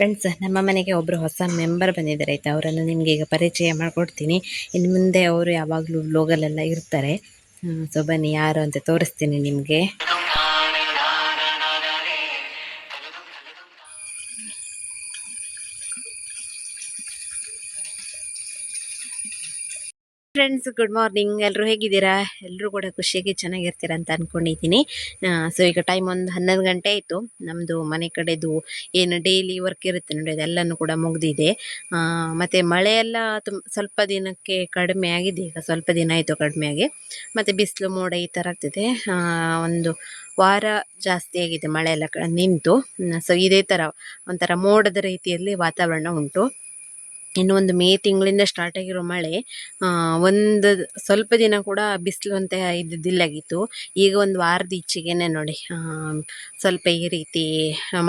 Friends ನಮ್ಮ ಮನೆಗೆ ಒಬ್ಬರು ಹೊಸ ಮೆಂಬರ್ ಬಂದಿದ್ದಾರೆ ಆಯಿತಾ? ಅವರನ್ನು ನಿಮಗೆ ಈಗ ಪರಿಚಯ ಮಾಡಿಕೊಡ್ತೀನಿ. ಇನ್ನು ಮುಂದೆ ಅವರು ಯಾವಾಗಲೂ ವ್ಲೋಗಲ್ಲೆಲ್ಲ ಇರ್ತಾರೆ. ಸೊ ಬನ್ನಿ, ಯಾರು ಅಂತ ತೋರಿಸ್ತೀನಿ ನಿಮಗೆ. ಫ್ರೆಂಡ್ಸ್ ಗುಡ್ ಮಾರ್ನಿಂಗ್ ಎಲ್ಲರೂ ಹೇಗಿದ್ದೀರಾ? ಎಲ್ಲರೂ ಕೂಡ ಖುಷಿಯಾಗಿ ಚೆನ್ನಾಗಿರ್ತೀರಾ ಅಂತ ಅಂದ್ಕೊಂಡಿದ್ದೀನಿ ಸೊ ಈಗ ಟೈಮ್ ಒಂದು ಹನ್ನೊಂದು ಗಂಟೆ ಆಯಿತು. ನಮ್ಮದು ಮನೆ ಕಡೆದು ಏನು ಡೈಲಿ ವರ್ಕ್ ಇರುತ್ತೆ ನೋಡಿ, ಅದೆಲ್ಲನೂ ಕೂಡ ಮುಗಿದಿದೆ. ಮತ್ತು ಮಳೆ ಎಲ್ಲ ತುಂಬ ಸ್ವಲ್ಪ ದಿನಕ್ಕೆ ಕಡಿಮೆ ಆಗಿದೆ. ಈಗ ಸ್ವಲ್ಪ ದಿನ ಆಯಿತು ಕಡಿಮೆ ಆಗಿ. ಮತ್ತು ಬಿಸಿಲು, ಮೋಡ ಈ ಥರ ಆಗ್ತಿದೆ. ಒಂದು ವಾರ ಜಾಸ್ತಿ ಆಗಿದೆ ಮಳೆ ಎಲ್ಲ ನಿಂತು. ಸೊ ಇದೇ ಥರ ಒಂಥರ ಮೋಡದ ರೀತಿಯಲ್ಲಿ ವಾತಾವರಣ ಉಂಟು. ಇನ್ನು ಒಂದು ಮೇ ತಿಂಗಳಿಂದ ಸ್ಟಾರ್ಟ್ ಆಗಿರೋ ಮಳೆ ಒಂದು ಸ್ವಲ್ಪ ದಿನ ಕೂಡ ಬಿಸಿಲು ಅಂತ ಇದ್ದಿಲ್ಲಾಗಿತ್ತು ಈಗ ಒಂದು ವಾರದ ಈಚೆಗೆ ನೋಡಿ ಸ್ವಲ್ಪ ಈ ರೀತಿ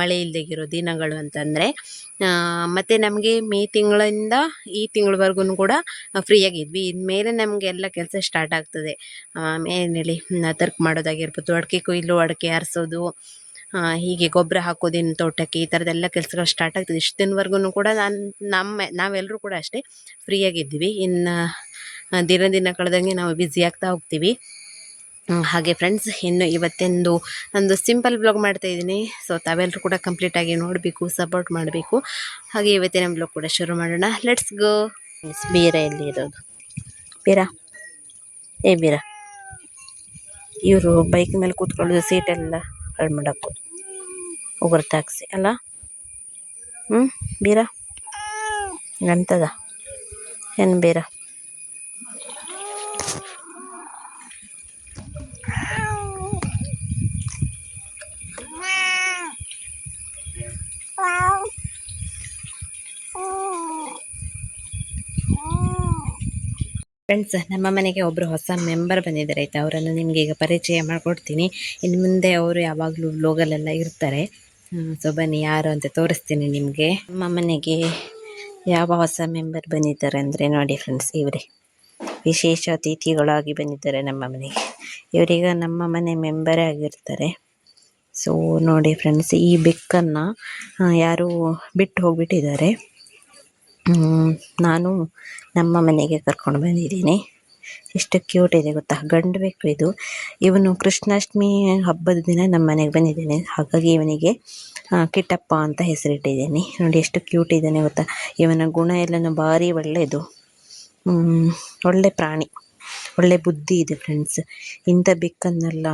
ಮಳೆ ಇಲ್ಲದಿರೋ ದಿನಗಳು ಅಂತಂದರೆ ಮತ್ತು ನಮಗೆ ಮೇ ತಿಂಗಳಿಂದ ಈ ತಿಂಗಳವರೆಗೂ ಕೂಡ ಫ್ರೀಯಾಗಿದ್ವಿ. ಇನ್ಮೇಲೆ ನಮಗೆ ಎಲ್ಲ ಕೆಲಸ ಸ್ಟಾರ್ಟ್ ಆಗ್ತದೆ. ಏನೇಳಿ ತರ್ಕ್ ಮಾಡೋದಾಗಿರ್ಬೋದು, ಅಡಿಕೆ ಕೊಯ್ಲು, ಅಡಿಕೆ ಆರಿಸೋದು ಹೀಗೆ ಗೊಬ್ಬರ ಹಾಕೋದೇನು ತೋಟಕ್ಕೆ ಈ ಥರದ್ದೆಲ್ಲ ಕೆಲಸಗಳು ಸ್ಟಾರ್ಟ್ ಆಗ್ತದೆ. ಇಷ್ಟು ದಿನವರೆಗೂ ಕೂಡ ನಾನು, ನಮ್ಮ ನಾವೆಲ್ಲರೂ ಕೂಡ ಅಷ್ಟೇ ಫ್ರೀಯಾಗಿದ್ದೀವಿ ಇನ್ನು ದಿನ ದಿನ ಕಳೆದಂಗೆ ನಾವು ಬ್ಯುಸಿ ಆಗ್ತಾ ಹೋಗ್ತೀವಿ. ಹಾಗೆ ಫ್ರೆಂಡ್ಸ್ ಇನ್ನು ಇವತ್ತೊಂದು ಒಂದು ಸಿಂಪಲ್ ಬ್ಲಾಗ್ ಮಾಡ್ತಾ ಇದ್ದೀನಿ. ಸೊ ತಾವೆಲ್ಲರೂ ಕೂಡ ಕಂಪ್ಲೀಟಾಗಿ ನೋಡಬೇಕು ಸಪೋರ್ಟ್ ಮಾಡಬೇಕು. ಹಾಗೆ ಇವತ್ತಿನ ಬ್ಲಾಗ್ ಕೂಡ ಶುರು ಮಾಡೋಣ. ಲೆಟ್ಸ್ ಗೋ ಬೀರ ಎಲ್ಲಿ ಇರೋದು ಬೀರ? ಏ ಬೀರ? ಇವರು ಬೈಕ್ ಮೇಲೆ ಕೂತ್ಕೊಳ್ಳೋದು ಸೀಟೆಲ್ಲ ಹಾಳು ಮಾಡಾಕೋದು ಉಗುರು ತಾಕ್ಸಿ ಅಲ್ಲ? ಹ್ಞೂ ಬೀರ? ಎಂತದ ಏನು ಬೀರ? ಫ್ರೆಂಡ್ಸ್, ನಮ್ಮ ಮನೆಗೆ ಒಬ್ಬರು ಹೊಸ ಮೆಂಬರ್ ಬಂದಿದ್ದಾರೆ ಆಯಿತಾ? ಅವರನ್ನು ನಿಮಗೆ ಈಗ ಪರಿಚಯ ಮಾಡಿಕೊಡ್ತೀನಿ. ಇನ್ನು ಮುಂದೆ ಅವರು ಯಾವಾಗಲೂ ವ್ಲೋಗಲ್ಲೆಲ್ಲ ಇರ್ತಾರೆ. ಸೊ ಬನ್ನಿ, ಯಾರು ಅಂತ ತೋರಿಸ್ತೀನಿ ನಿಮಗೆ. ನಮ್ಮ ಮನೆಗೆ ಯಾವ ಹೊಸ ಮೆಂಬರ್ ಬಂದಿದ್ದಾರೆ ಅಂದರೆ ನೋಡಿ ಫ್ರೆಂಡ್ಸ್ ಇವರೇ. ವಿಶೇಷ ಅತಿಥಿಗಳಾಗಿ ಬಂದಿದ್ದಾರೆ ನಮ್ಮ ಮನೆಗೆ. ಇವರೀಗ ನಮ್ಮ ಮನೆ ಮೆಂಬರೇ ಆಗಿರ್ತಾರೆ. ಸೊ ನೋಡಿ ಫ್ರೆಂಡ್ಸ್ ಈ ಬೆಕ್ಕನ್ನು ಯಾರು ಬಿಟ್ಟು ಹೋಗ್ಬಿಟ್ಟಿದ್ದಾರೆ. ನಾನು ನಮ್ಮ ಮನೆಗೆ ಕರ್ಕೊಂಡು ಬಂದಿದ್ದೀನಿ. ಎಷ್ಟು ಕ್ಯೂಟ್ ಇದೆ ಗೊತ್ತಾ? ಗಂಡು ಬೆಕ್ಕು ಇದು. ಇವನು ಕೃಷ್ಣಾಷ್ಟಮಿ ಹಬ್ಬದ ದಿನ ನಮ್ಮ ಮನೆಗೆ ಬಂದಿದ್ದೇನೆ. ಹಾಗಾಗಿ ಇವನಿಗೆ ಕಿಟ್ಟಪ್ಪ ಅಂತ ಹೆಸರಿಟ್ಟಿದ್ದೀನಿ. ನೋಡಿ ಎಷ್ಟು ಕ್ಯೂಟ್ ಇದ್ದಾನೆ ಗೊತ್ತಾ? ಇವನ ಗುಣ ಎಲ್ಲನೂ ಭಾರಿ ಒಳ್ಳೆಯದು. ಒಳ್ಳೆ ಪ್ರಾಣಿ. ಒಳ್ಳೆ ಬುದ್ಧಿ ಇದೆ ಫ್ರೆಂಡ್ಸ್ ಇಂಥ ಬೆಕ್ಕನ್ನೆಲ್ಲ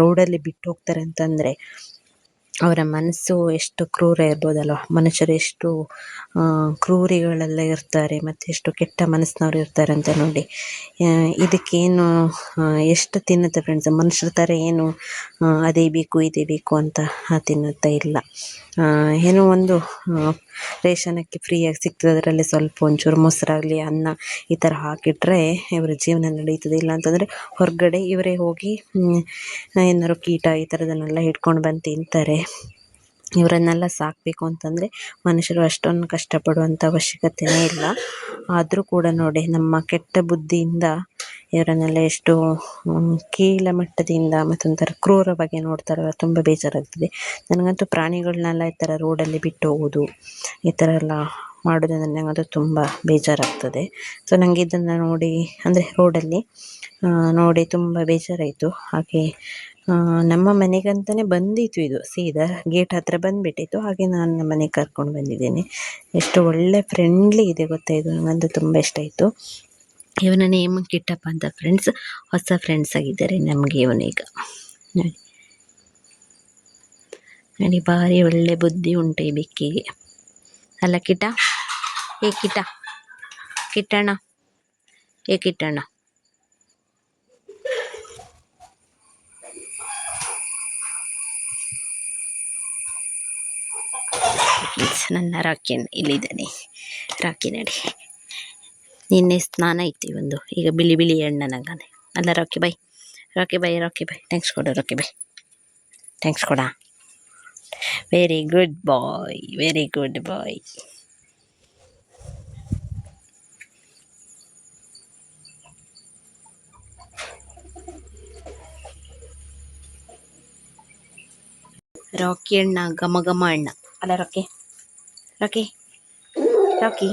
ರೋಡಲ್ಲಿ ಬಿಟ್ಟು ಹೋಗ್ತಾರೆ ಅಂತಂದರೆ ಅವರ ಮನಸ್ಸು ಎಷ್ಟು ಕ್ರೂರ ಇರ್ಬೋದಲ್ವ? ಮನುಷ್ಯರು ಎಷ್ಟು ಕ್ರೂರಿಗಳೆಲ್ಲ ಇರ್ತಾರೆ ಮತ್ತು ಎಷ್ಟು ಕೆಟ್ಟ ಮನಸ್ಸಿನವ್ರು ಇರ್ತಾರೆ ಅಂತ ನೋಡಿ. ಇದಕ್ಕೇನು ಎಷ್ಟು ತಿನ್ನುತ್ತೆ ಫ್ರೆಂಡ್ಸ್ ಮನುಷ್ಯರ ಥರ ಏನು ಅದೇ ಬೇಕು, ಇದೇ ಬೇಕು ಅಂತ ತಿನ್ನುತ್ತಾ ಇಲ್ಲ. ಏನೋ ಒಂದು ರೇಷನ್ ಅಕ್ಕಿ ಫ್ರೀಯಾಗಿ ಸಿಗ್ತದೆ ಅದರಲ್ಲಿ ಸ್ವಲ್ಪ ಒಂಚೂರು ಮೊಸರಾಗಲಿ, ಅನ್ನ ಈ ಥರ ಹಾಕಿಟ್ರೆ ಇವರ ಜೀವನ ನಡೀತದೆ. ಇಲ್ಲ ಅಂತಂದರೆ ಹೊರಗಡೆ ಇವರೇ ಹೋಗಿ ಏನಾದ್ರು ಕೀಟ ಈ ಥರದನ್ನೆಲ್ಲ ಹಿಡ್ಕೊಂಡು ಬಂದು ತಿಂತಾರೆ. ಇವರನ್ನೆಲ್ಲ ಸಾಕಬೇಕು ಅಂತಂದರೆ ಮನುಷ್ಯರು ಅಷ್ಟೊಂದು ಕಷ್ಟಪಡುವಂಥ ಅವಶ್ಯಕತೆಯೇ ಇಲ್ಲ. ಆದರೂ ಕೂಡ ನೋಡಿ, ನಮ್ಮ ಕೆಟ್ಟ ಬುದ್ಧಿಯಿಂದ ಇವರನ್ನೆಲ್ಲ ಎಷ್ಟು ಕೀಳ ಮಟ್ಟದಿಂದ ಮತ್ತೊಂಥರ ಕ್ರೂರವಾಗಿ ನೋಡ್ತಾರಲ್ಲ ತುಂಬ ಬೇಜಾರಾಗ್ತದೆ. ನನಗಂತೂ ಪ್ರಾಣಿಗಳನ್ನೆಲ್ಲ ಈ ಥರ ರೋಡಲ್ಲಿ ಬಿಟ್ಟು ಹೋಗೋದು, ಈ ಥರ ಎಲ್ಲ ಮಾಡೋದ್ರಿಂದ ನನಗಂತೂ ತುಂಬ ಬೇಜಾರಾಗ್ತದೆ. ಸೊ ನನಗೆ ಇದನ್ನು ನೋಡಿ, ಅಂದರೆ ರೋಡಲ್ಲಿ ನೋಡಿ ತುಂಬ ಬೇಜಾರಾಯಿತು. ಹಾಗೆ ನಮ್ಮ ಮನೆಗಂತಲೇ ಬಂದಿತ್ತು ಇದು, ಸೀದಾ ಗೇಟ್ ಹತ್ತಿರ ಬಂದುಬಿಟ್ಟಿತ್ತು. ಹಾಗೆ ನಾನು ನಮ್ಮ ಮನೆಗೆ ಕರ್ಕೊಂಡು ಬಂದಿದ್ದೇನೆ. ಎಷ್ಟು ಒಳ್ಳೆ ಫ್ರೆಂಡ್ಲಿ ಇದೆ ಗೊತ್ತಾ ಇದು ನನಗಂತೂ ತುಂಬ ಇಷ್ಟ ಆಯಿತು. ಇವನ ನೇಮ್ ಕಿಟ್ಟಪ್ಪ ಅಂತ ಫ್ರೆಂಡ್ಸ್ ಹೊಸ ಫ್ರೆಂಡ್ಸ್ ಆಗಿದ್ದಾರೆ ನಮಗೆ ಇವನೀಗ. ನೋಡಿ. ನೋಡಿ, ಭಾರಿ ಒಳ್ಳೆ ಬುದ್ಧಿ ಉಂಟು ಈ ಬೆಕ್ಕಿಗೆ. ಅಲ್ಲ ಕಿಟ ಏ ಕಿಟ ಕಿಟ್ಟಣ್ಣ? ಏ ಕಿಟ್ಟಣ್ಣ? ನನ್ನ ರಾಕಿನ್ ಇಲ್ಲಿದ್ದಾನೆ. ರಾಕಿ ನಡಿ. ನಿನ್ನೆ ಸ್ನಾನ ಐತಿ ಒಂದು. ಈಗ ಬಿಳಿ ಬಿಳಿ ಎಣ್ಣನಾಗಾನೆ ಅಲ್ಲ Rocky Bhai Rocky Bhai Rocky Bhai thanks ಕೊಡು ರಾಕಿ ಬೈ ಥ್ಯಾಂಕ್ಸ್ ಕೊಡ. Very good boy very good boy Rocky ಅಣ್ಣ, ಘಮ ಘಮ ಅಣ್ಣ. ಅಲ್ಲ ರಾಕಿ ರಾಕಿ ರಾಕಿ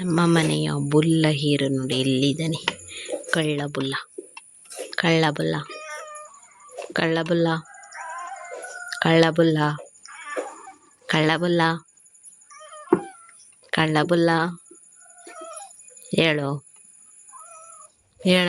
ನಮ್ಮ ಮನೆಯ ಬುಲ್ಲ ಹೀರು ನೋಡಿ ಎಲ್ಲಿದ್ದಾನೆ? ಕಳ್ಳ ಬುಲ್ಲ. ಕಳ್ಳ ಬುಲ್ಲ. ಕಳ್ಳ ಬುಲ್ಲ. ಕಳ್ಳ ಬುಲ್ಲ. ಕಳ್ಳ ಬುಲ್ಲ. ಕಳ್ಳ ಬುಲ್ಲ. ಹೇಳು. ಹೇಳ.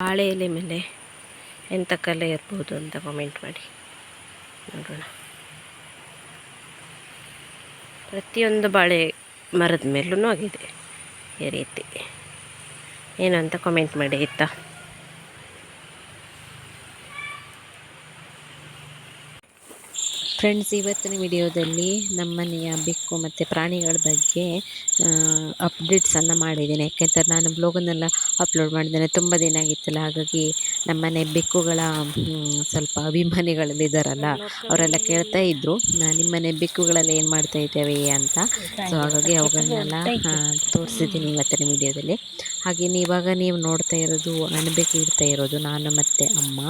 ಬಾಳೆ ಎಲೆ ಮೇಲೆ ಎಂಥ ಕಲೆ ಇರ್ಬೋದು ಅಂತ ಕಾಮೆಂಟ್ ಮಾಡಿ. ನೋಡೋಣ. ಪ್ರತಿಯೊಂದು ಬಾಳೆ ಮರದ ಮೇಲೂ ಆಗಿದೆ ಈ ರೀತಿ. ಏನು ಅಂತ ಕಾಮೆಂಟ್ ಮಾಡಿ, ಆಯಿತಾ? ಫ್ರೆಂಡ್ಸ್ ಇವತ್ತಿನ ವಿಡಿಯೋದಲ್ಲಿ ನಮ್ಮನೆಯ ಬೆಕ್ಕು ಮತ್ತು ಪ್ರಾಣಿಗಳ ಬಗ್ಗೆ ಅಪ್ಡೇಟ್ಸನ್ನು ಮಾಡಿದ್ದೀನಿ. ಯಾಕೆಂದರೆ ನಾನು ಬ್ಲಾಗನ್ನೆಲ್ಲ ಅಪ್ಲೋಡ್ ಮಾಡಿದ್ದೇನೆ. ತುಂಬ ದಿನ ಆಗಿತ್ತಲ್ಲ ಹಾಗಾಗಿ ನಮ್ಮನೆ ಬೆಕ್ಕುಗಳ ಸ್ವಲ್ಪ ಅಭಿಮಾನಿಗಳಲ್ಲಿ ಇದ್ದಾರಲ್ಲ ಅವರೆಲ್ಲ ಕೇಳ್ತಾ ಇದ್ದರು ನಿಮ್ಮನೆ ಬೆಕ್ಕುಗಳೆಲ್ಲ ಏನು ಮಾಡ್ತಾ ಇದ್ದೇವೆ ಅಂತ. ಸೊ ಹಾಗಾಗಿ ಅವುಗಳನ್ನೆಲ್ಲ ತೋರಿಸಿದ್ದೀನಿ ಇವತ್ತಿನ ವಿಡಿಯೋದಲ್ಲಿ. ಹಾಗೆಯೇ ಇವಾಗ ನೀವು ನೋಡ್ತಾ ಇರೋದು ಅಣಬೆಗೆ ಇಡ್ತಾ ಇರೋದು ನಾನು ಮತ್ತು ಅಮ್ಮ.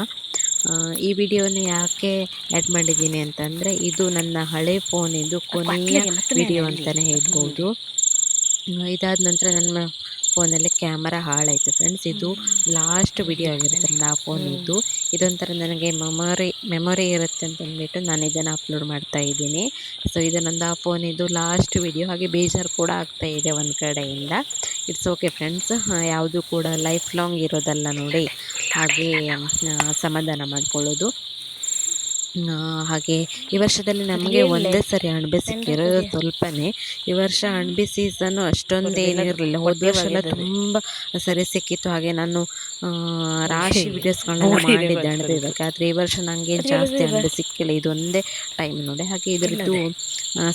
ಈ ವಿಡಿಯೋನ ಯಾಕೆ ಆ್ಯಡ್ ಮಾಡಿದ್ದೀನಿ ಅಂತಂದರೆ ಇದು ನನ್ನ ಹಳೆ ಫೋನಿಂದು ಕೊನೆಯ ವಿಡಿಯೋ ಅಂತಲೇ ಹೇಳ್ಬೋದು. ಇದಾದ ನಂತರ ನನ್ನ ಫೋನಲ್ಲಿ ಕ್ಯಾಮರಾ ಹಾಳಾಯಿತು ಫ್ರೆಂಡ್ಸ್. ಇದು ಲಾಸ್ಟ್ ವಿಡಿಯೋ ಆಗಿರುತ್ತೆ ನನ್ನ ಆ ಫೋನಿದ್ದು. ಇದೊಂಥರ ನನಗೆ ಮೆಮೊರಿ ಮೆಮೊರಿ ಇರುತ್ತೆ ಅಂತ ಅಂದ್ಬಿಟ್ಟು ನಾನು ಇದನ್ನು ಅಪ್ಲೋಡ್ ಮಾಡ್ತಾ ಇದ್ದೀನಿ. ಸೊ ಇದು ನಂದು ಆ ಫೋನಿದ್ದು ಲಾಸ್ಟ್ ವಿಡಿಯೋ. ಹಾಗೆ ಬೇಜಾರು ಕೂಡ ಆಗ್ತಾ ಇದೆ ಒಂದು ಕಡೆಯಿಂದ. It's okay friends. ಯಾವುದು ಕೂಡ ಲೈಫ್ ಲಾಂಗ್ ಇರೋದಲ್ಲ ನೋಡಿ. ಹಾಗೆ ಸಮಾಧಾನ ಮಾಡ್ಕೊಳ್ಳೋದು. ಹಾಗೆ ಈ ವರ್ಷದಲ್ಲಿ ನಮಗೆ ಒಂದೇ ಸರಿ ಅಣಬೆ ಸಿಕ್ಕಿರೋದು ಸ್ವಲ್ಪನೇ. ಈ ವರ್ಷ ಅಣಬೆ ಸೀಸನ್ನು ಅಷ್ಟೊಂದು ಏನಿರಲಿಲ್ಲ. ಹೋದ ವರ್ಷ ಎಲ್ಲ ತುಂಬ ಸರಿ ಸಿಕ್ಕಿತ್ತು. ಹಾಗೆ ನಾನು ರಾಶಿ ವಿಡಿಯೋಸ್ಗಳನ್ನ ಮಾಡಿದ್ದೆ ಅಣಬೆ ಬಗ್ಗೆ ಆದರೆ ಈ ವರ್ಷ ನನಗೆ ಜಾಸ್ತಿ ಅಣಬೆ ಸಿಕ್ಕಿಲ್ಲ. ಇದೊಂದೇ ಟೈಮ್ ನೋಡಿ. ಹಾಗೆ ಇದರದ್ದು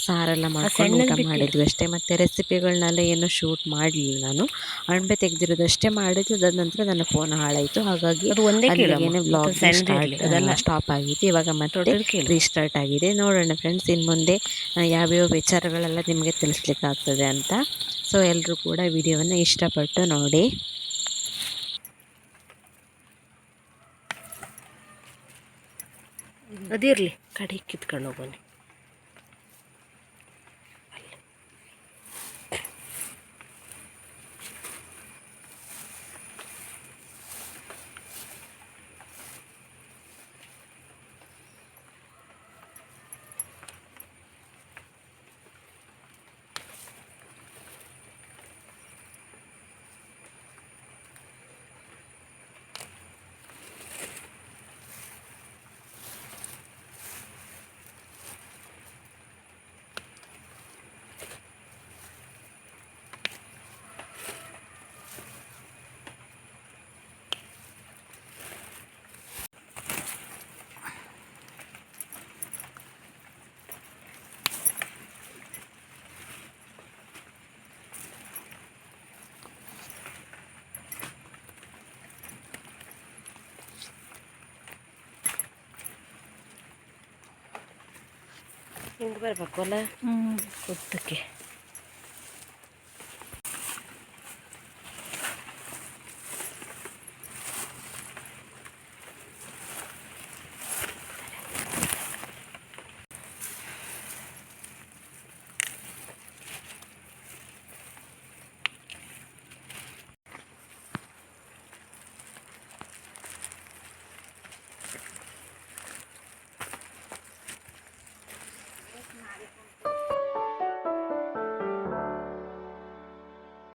ಸಾರೆಲ್ಲ ಮಾಡ್ಕೊಂಡು ಊಟ ಮಾಡಿದ್ವಿ ಅಷ್ಟೇ. ಮತ್ತು ರೆಸಿಪಿಗಳನ್ನೆಲ್ಲ ಏನು ಶೂಟ್ ಮಾಡಲಿಲ್ಲ ನಾನು. ಅಣಬೆ ತೆಗೆದಿರೋದು ಅಷ್ಟೇ ಮಾಡಿದ್ದು. ಅದಾದ ನಂತರ ನನ್ನ ಫೋನ್ ಹಾಳಾಯಿತು. ಹಾಗಾಗಿ ಅಲ್ಲಿಗೇನೆ ವ್ಲಾಗ್ ಸ್ಟಾರ್ಟ್ ಸ್ಟಾಪ್ ಆಗಿತ್ತು. ಇವಾಗ ಮತ್ತೆ ರೀಸ್ಟಾರ್ಟ್ ಆಗಿದೆ. ನೋಡೋಣ ಫ್ರೆಂಡ್ಸ್ ಇನ್ನು ಮುಂದೆ ಯಾವ್ಯಾವ ವಿಚಾರಗಳೆಲ್ಲ ನಿಮಗೆ ತಿಳಿಸ್ಲಿಕ್ಕಾಗ್ತದೆ ಅಂತ. ಸೊ ಎಲ್ಲರೂ ಕೂಡ ವಿಡಿಯೋವನ್ನು ಇಷ್ಟಪಟ್ಟು ನೋಡಿ. ಅದಿರಲಿ. ಕಡೆ ಕಿತ್ಕೊಂಡು ಹೋಗೋಣ ಹಿಂಗೆ ಬರಬೇಕು ಅಲ್ಲ ಉದ್ದಕ್ಕೆ